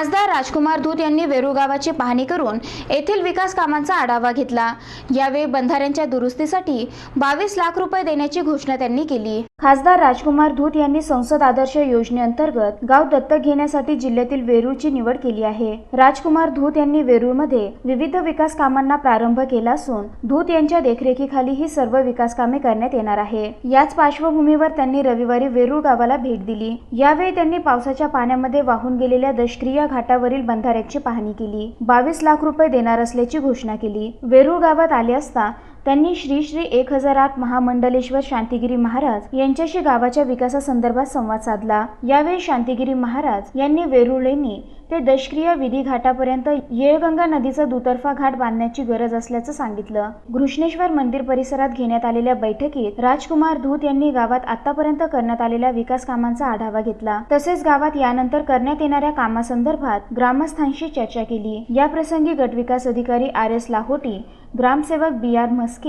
खासदार राजकुमार धूत यांनी वेरूळ गावाची पाहणी करून येथील विकास कामांचा आढावा घेतला. यावेळी बंधाऱ्यांच्या दुरुस्तीसाठी बावीस लाख रुपये देण्याची घोषणा त्यांनी केली. खासदार राजकुमार धूत यांनी संसद आदर्श योजनेअंतर्गत गाव दत्तक घेण्यासाठी जिल्ह्यातील वेरूळची निवड केली आहे. राजकुमार धूत यांनी वेरूळमध्ये विविध विकास कामांना प्रारंभ केला असून धूत यांच्या देखरेखीखाली ही सर्व विकास कामे करण्यात येणार आहे. याच पार्श्वभूमीवर त्यांनी रविवारी वेरूळ गावाला भेट दिली. यावेळी त्यांनी पावसाच्या पाण्यामध्ये वाहून गेलेल्या दष्क्रिया घाटावरील बंधाऱ्याची पाहणी केली. बावीस लाख रुपये देणार असल्याची घोषणा केली. वेरूळ गावात आले असता त्यांनी श्री श्री एक हजार आठ महामंडलेश्वर शांतिगिरी महाराज यांच्याशी गावाच्या विकासासंदर्भात संवाद साधला. यावेळी शांतिगिरी महाराज यांनी वेरुळेनी ते दशक्रिया विधी घाटापर्यंत येळगंगा नदीचा दुतर्फा घाट बांधण्याची गरज असल्याचं सांगितलं. घृष्णेश्वर मंदिर परिसरात घेण्यात आलेल्या बैठकीत राजकुमार धूत यांनी गावात आतापर्यंत करण्यात आलेल्या विकास कामांचा आढावा घेतला. तसेच गावात यानंतर करण्यात येणाऱ्या कामासंदर्भात ग्रामस्थांशी चर्चा केली. या प्रसंगी गटविकास अधिकारी आर एस लाहोटी ग्रामसेवक बी आर म्हस्के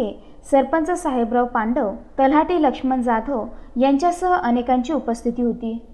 सरपंच साहेबराव पांडव तलाठी लक्ष्मण जाधव यांच्यासह अनेकांची उपस्थिती होती.